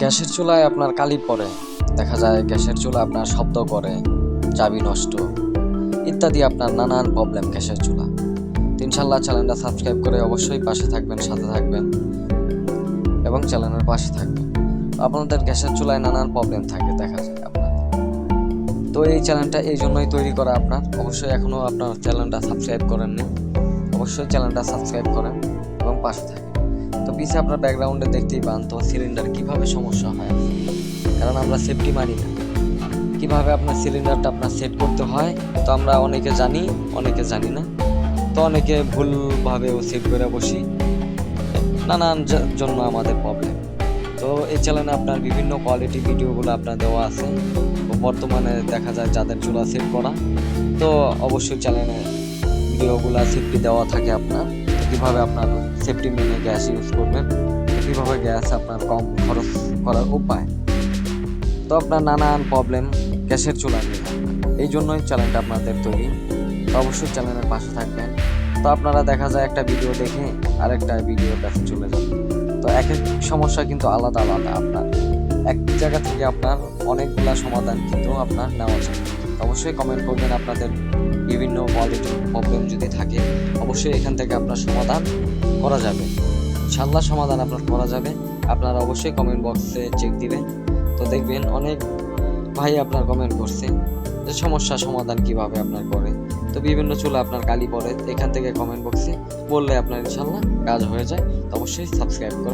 গ্যাসের চুলায় আপনার কালি পড়ে। দেখা যায় গ্যাসের চুলা আপনার শব্দ করে, চাবি নষ্ট ইত্যাদি আপনার নানান প্রবলেম গ্যাসের চুলা। ইনশাল্লাহ চ্যানেলটা সাবস্ক্রাইব করে অবশ্যই পাশে থাকবেন, সাথে থাকবেন এবং চ্যানেলের পাশে থাকবেন। আপনাদের গ্যাসের চুলায় নানান প্রবলেম থাকে, দেখা যায় আপনার তো এই চ্যানেলটা এই জন্যই তৈরি করা আপনার। অবশ্যই এখনও আপনার চ্যানেলটা সাবস্ক্রাইব করেননি। অবশ্যই চ্যানেলটা সাবস্ক্রাইব করেন এবং পাশে থাকেন তো পিছে আপনার ব্যাকগ্রাউন্ডে দেখতেই পান, তো সিলিন্ডার কীভাবে সমস্যা হয়? কারণ আমরা সেফটি মানি না। কীভাবে আপনার সিলিন্ডারটা আপনার সেট করতে হয়, তো আমরা অনেকে জানি অনেকে জানি না। তো অনেকে ভুলভাবেও সেট করে বসি। নানান জন্য আমাদের প্রবলেম তো এই চ্যানেলে আপনার বিভিন্ন কোয়ালিটি ভিডিওগুলো আপনার দেওয়া আছে। বর্তমানে দেখা যায় যাদের চুলা সেট করা, তো অবশ্যই চ্যানেলে ভিডিওগুলো সেফটি দেওয়া থাকে আপনার। কীভাবে আপনার সেফটি মেনে গ্যাস ইউজ করবেন, কীভাবে গ্যাস আপনার কম খরচ করার উপায়? তো আপনার নানান প্রবলেম গ্যাসের চুলা নিয়ে এই জন্যই চ্যানেলটা আপনাদের তৈরি। তো অবশ্যই চ্যানেলের পাশে থাকবেন। তো আপনারা দেখা যায় একটা ভিডিও দেখে আরেকটা ভিডিওর কাছে চলে যান। তো এক এক সমস্যা কিন্তু আলাদা আলাদা আপনার। এক জায়গা থেকে আপনার অনেকগুলা সমাধান কিন্তু আপনার নেওয়া যায়। অবশ্যই কমেন্ট করবেন আপনাদের বিভিন্ন কোয়ালিটি প্রবলেম যদি থাকে। অবশ্যই এখান থেকে আপনার সমাধান করা যাবে। ইনশাল্লাহ সমাধান আপনার করা যাবে। আপনারা অবশ্যই কমেন্ট বক্সে চেক দিবেন। তো দেখবেন অনেক ভাই আপনার কমেন্ট করছে যে সমস্যা সমাধান কীভাবে আপনার করে। তো বিভিন্ন চুলা আপনার কালি পড়ে, এখান থেকে কমেন্ট বক্সে বললে আপনার ইনশাল্লাহ কাজ হয়ে যায়। তো অবশ্যই সাবস্ক্রাইব করুন।